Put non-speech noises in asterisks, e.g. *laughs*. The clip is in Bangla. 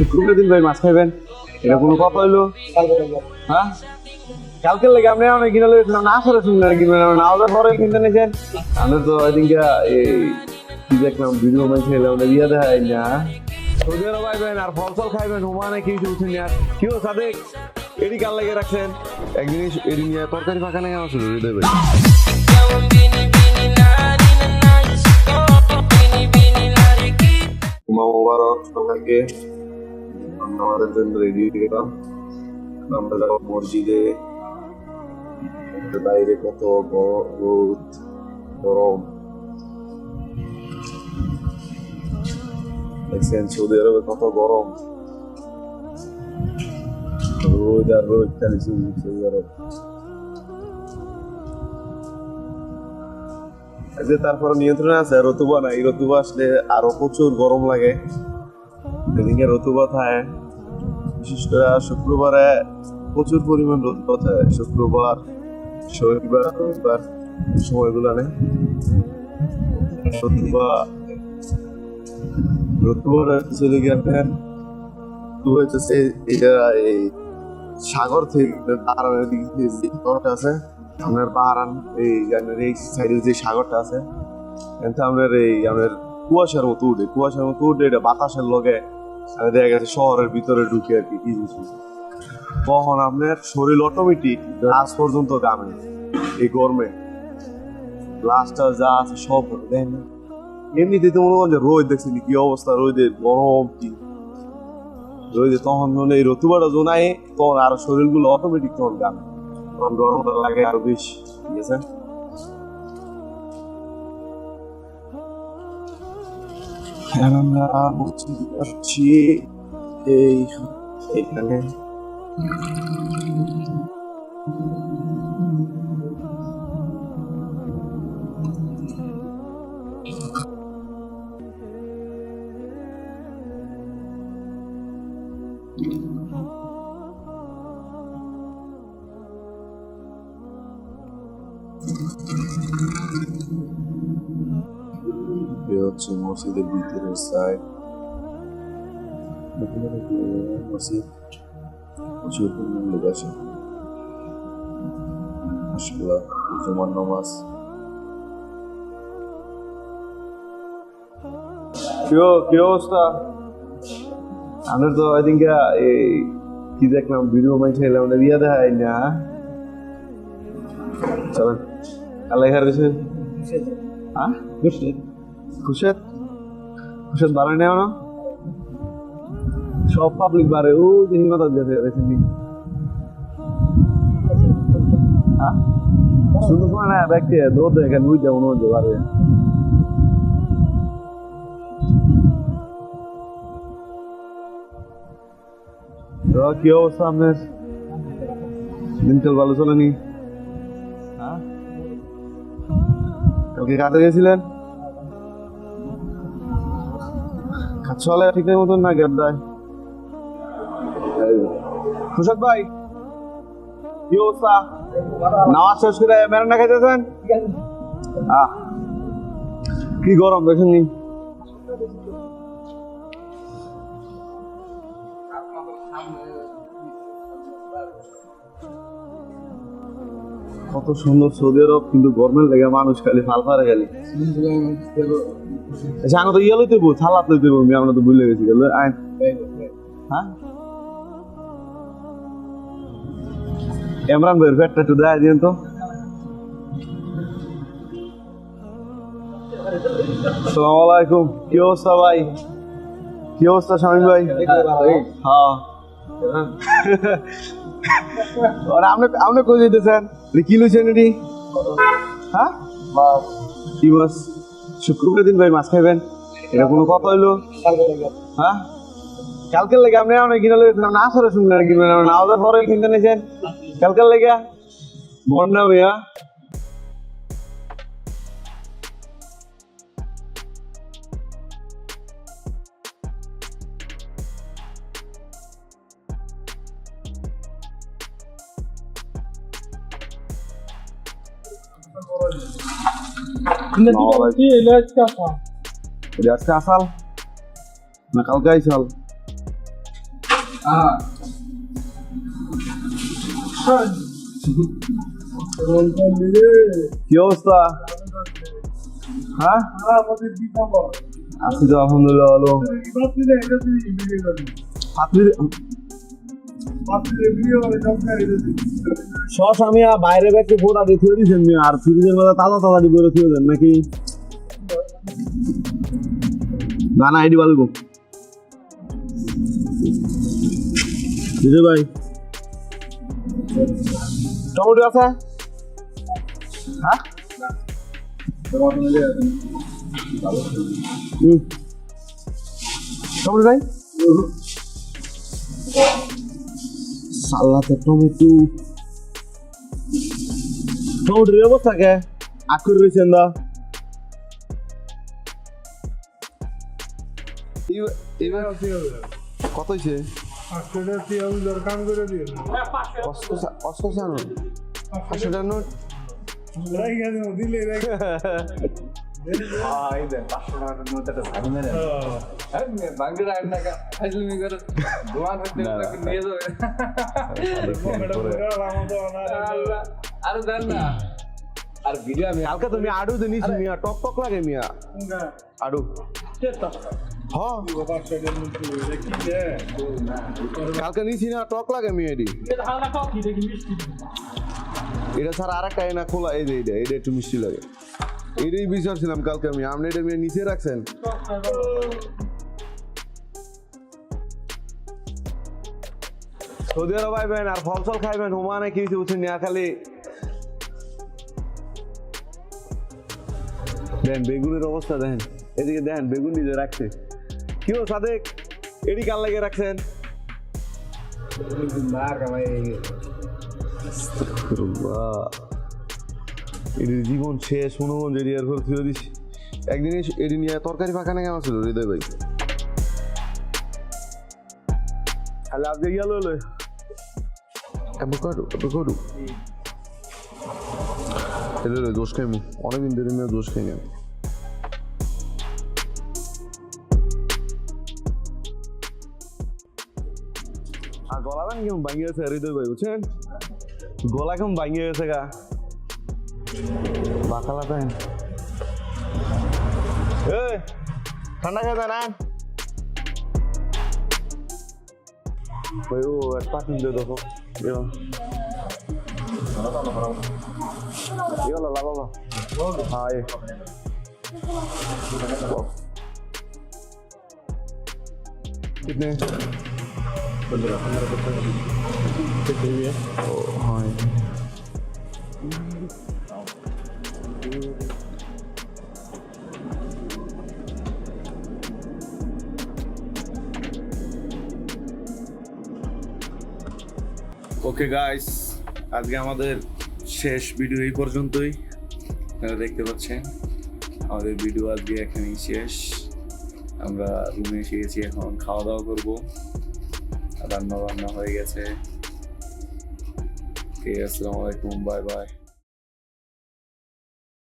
শুক্রবার দিন ভাই মাছ খাইবেন এটা কোনো কথা হইল হ্যাঁ কালকে লাগে আপনি অনেক কিনে লেগেছিলাম না আসলে শুনলেন না ওদের পরে কিনতে নিয়েছেন আমি তো এদিনকে এই কি দেখলাম ভিডিও মাই খেলাম না বিয়া না আর ফল ফল খাইবেন হুমানে কি চলছেন আর কি ও সাদেক এডি কাল লাগে রাখছেন একদিন এডি নিয়ে তরকারি ফাঁকা নেই আমার শুরু দেবে সবাইকে আমরা আমাদের জন্য রেডি হয়ে গেলাম আমরা যাব মসজিদে বাইরে কত রোদ গরম দেখছেন সৌদি আরবে কত গরম রোদ আর রোদ খালি সৌদি আরব যে তারপরে নিয়ন্ত্রণে আছে রতুবা নাই রতুবা আসলে আরও প্রচুর গরম লাগে এদিকে রতুবা থাকে বিশেষ করে শুক্রবারে প্রচুর পরিমাণ রোদ থাকে শুক্রবার, শনিবার রবিবার সময়গুলো নেই। এটা এই সাগর থেকে যে আছে এই সাইডে যে সাগরটা আছে এই আপনার কুয়াশার মতো উঠে, কুয়াশার মতো উঠে এটা বাতাসের লগে দেখা গেছে শহরের ভিতরে ঢুকে আর কি কি তখন আপনার শরীর অটোমেটিক আজ পর্যন্ত দামে। এই গরমে গ্লাসটা যা আছে সব দেখেন এমনিতে তো মনে করেন রোদ দেখছেন কি অবস্থা রোদের গরম কি? রোদে তখন মানে এই রতুবাটা জোনায় তখন আর শরীরগুলো অটোমেটিক তখন গামে তখন গরমটা লাগে আরও বেশি, ঠিক আছে? আমরা মসজিদে পারছি এই এখানে। এ হচ্ছে মসজিদের ভিতরের সাইড মসজিদ প্রচুর পরিমাণ লোক আসে। মাশাআল্লাহ জুমার নামাজ। কি অবস্থা? আমরা তো এদিনকে এই কি দেখলাম ভিডিও মাই ছেলাম না বিয়া দেখাই না। চলেন আল্লাহ হ্যাঁ? খুশেদ খুশেদ নেও না সব পাবলিক ও নি। হ্যাঁ শুধু ব্যক্তি দৌড় কি অবস্থা আপনার? দিনকাল ভালো চলেনি? হ্যাঁ? কালকে কাজে গেছিলেন? চলে ঠিক মতন না গ্যাপ দেয়। খুশক ভাই, কি অবস্থা? নামাজ শেষ করে মেরান্না খাইতেছেন? আহ, কি গরম দেখেন নি। কত সুন্দর সৌদি আরব কিন্তু গরমের লেগে মানুষ খালি ফাল ফারে খালি। আচ্ছা আমরা তো ইয়ে লইতে বউ থালাত লইতে বউ আমরা তো ভুলে গেছি গেল আইন হ্যাঁ? ইমরান ভাইয়ের পেটটা একটু দেয় দিন তো। সালাম আলাইকুম কি অবস্থা ভাই? কি অবস্থা স্বামী ভাই? হ্যাঁ। *laughs* আপনি আপনি কই যেতেছেন কি লইছেন এটি? হ্যাঁ? মাছ শুক্রবার দিন ভাই মাছ খাইবেন? এটা কোনো কথা হইল? হ্যাঁ? কালকে লেগে আপনি অনেক কিনে লেগেছিলাম না আসলে শুনলেন কিনবেন না ওদের পরে কিনতে নিয়েছেন কালকের লেগে? বন্যা ভাইয়া। আজকে আসাল। না কালকে আইসাল। কি অবস্থা? হ্যাঁ? আছি তো আলহামদুলিল্লাহ ভালো। সস আমি বাইরে ব্যাগকে ফোটা দিয়ে থুয়ে দিয়েছেন আর ফ্রিজের মধ্যে তাজা তাজা করে থুয়ে দেন নাকি? না না, এটি ভাই টমেটো নাই? সালাতে টমেটো টমেটোর অবস্থা কে? আকুর রয়েছেন দা এবার কত হয়েছে? অস্ত *laughs* কালকে মিয়া টক টক লাগে মিয়া আড়ু নিছি না টক লাগে মিয়া এটি ছাড়া আর একটা খোলা এই যে একটু মিষ্টি লাগে এটাই বিচারছিলাম কালকে আমি আপনি এটা মিয়া নিচে রাখছেন সৌদি আরব আইবেন আর ফল ফল খাইবেন হুমানে কি বুঝছেন না খালি? দেখেন বেগুনের অবস্থা দেখেন এদিকে দেখেন বেগুন নিজে রাখছে। কি ও সাদেক? এডি কাল লাগে রাখছেন। এটির জীবন শেষ, হনুমান যে এর ঘর ফিরে দিছি। একদিন এটি নিয়ে তরকারি পাকানে কেমন ছিল, হৃদয় ভাই। খালি আজকে গেল অ্যাভোকাডো অ্যাভোকাডো। এলে দোষ খাইমু। অনেকদিন ধরে নিয়ে দোষ খাই না আর গলা গান কেমন ভাঙিয়ে গেছে হৃদয় ভাই বুঝছেন? গলা কেমন ভাঙিয়ে গেছে গা। বাকালা তাই এই ঠান্ডা খেয়ে না ভাই ও এক পার্সেন্ট দিয়ে দেখো। ये वाला ला बाबा हाँ ये कितने ओ, हाँ ওকে গাইস আজকে আমাদের শেষ ভিডিও এই পর্যন্তই। আপনারা দেখতে পাচ্ছেন, আমাদের ভিডিও আজকে এখানেই শেষ। আমরা রুমে এসে গেছি, এখন খাওয়া দাওয়া করব। রান্না বান্না হয়ে গেছে। ওকে আসসালামু আলাইকুম বাই বাই